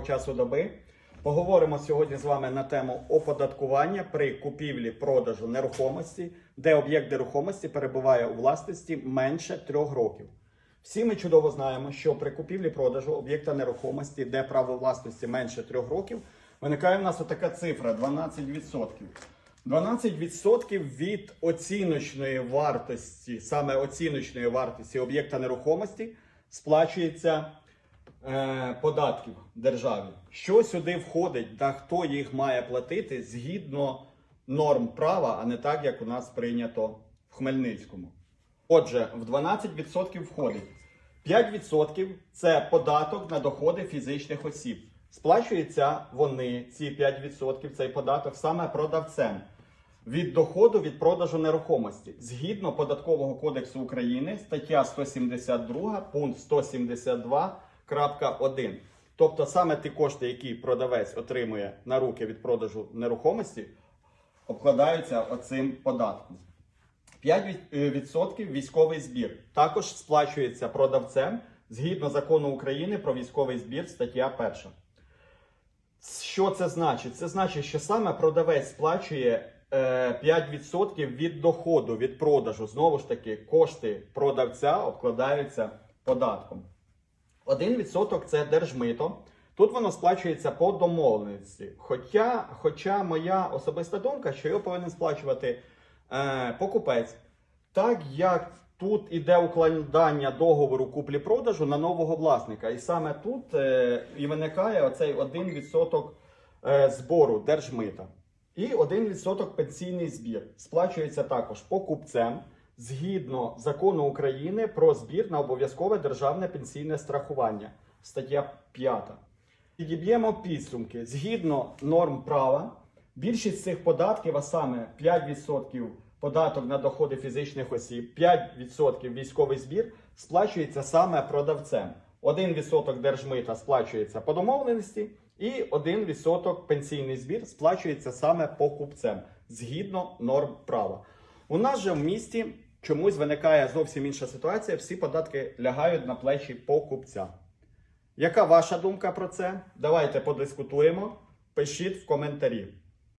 часу доби. Поговоримо сьогодні з вами на тему оподаткування при купівлі продажу нерухомості, де об'єкт нерухомості перебуває у власності менше трьох років. Всі ми чудово знаємо, що при купівлі продажу об'єкта нерухомості, де право власності менше трьох років, виникає в нас отака цифра 12%. 12% від оціночної вартості, саме оціночної вартості об'єкта нерухомості, сплачується податків державі. Що сюди входить та хто їх має платити згідно норм права, а не так, як у нас прийнято в Хмельницькому. Отже, в 12% входить 5% це податок на доходи фізичних осіб. Сплачуються вони, ці 5%, цей податок саме продавцем від доходу від продажу нерухомості. Згідно Податкового кодексу України, стаття 172, пункт 172.1. Тобто саме ті кошти, які продавець отримує на руки від продажу нерухомості, обкладаються оцим податком. 5% військовий збір також сплачується продавцем згідно закону України про військовий збір, стаття 1. Що це значить? Це значить, що саме продавець сплачує е, 5% від доходу від продажу. Знову ж таки, кошти продавця обкладаються податком. 1% це держмито. Тут воно сплачується по домовленості. Хоча, хоча моя особиста думка, що його повинен сплачувати е, покупець, так як тут іде укладання договору куплі-продажу на нового власника. І саме тут е, і виникає оцей 1% е, збору держмита. І 1% пенсійний збір сплачується також покупцем згідно закону України про збір на обов'язкове державне пенсійне страхування, стаття 5. Підіб'ємо підсумки. Згідно норм права, більшість цих податків, а саме 5% податок на доходи фізичних осіб, 5% військовий збір, сплачується саме продавцем. 1% держмита сплачується по домовленості, і 1% пенсійний збір сплачується саме покупцем згідно норм права. У нас же в місті чомусь виникає зовсім інша ситуація. Всі податки лягають на плечі покупця. Яка ваша думка про це? Давайте подискутуємо. Пишіть в коментарі.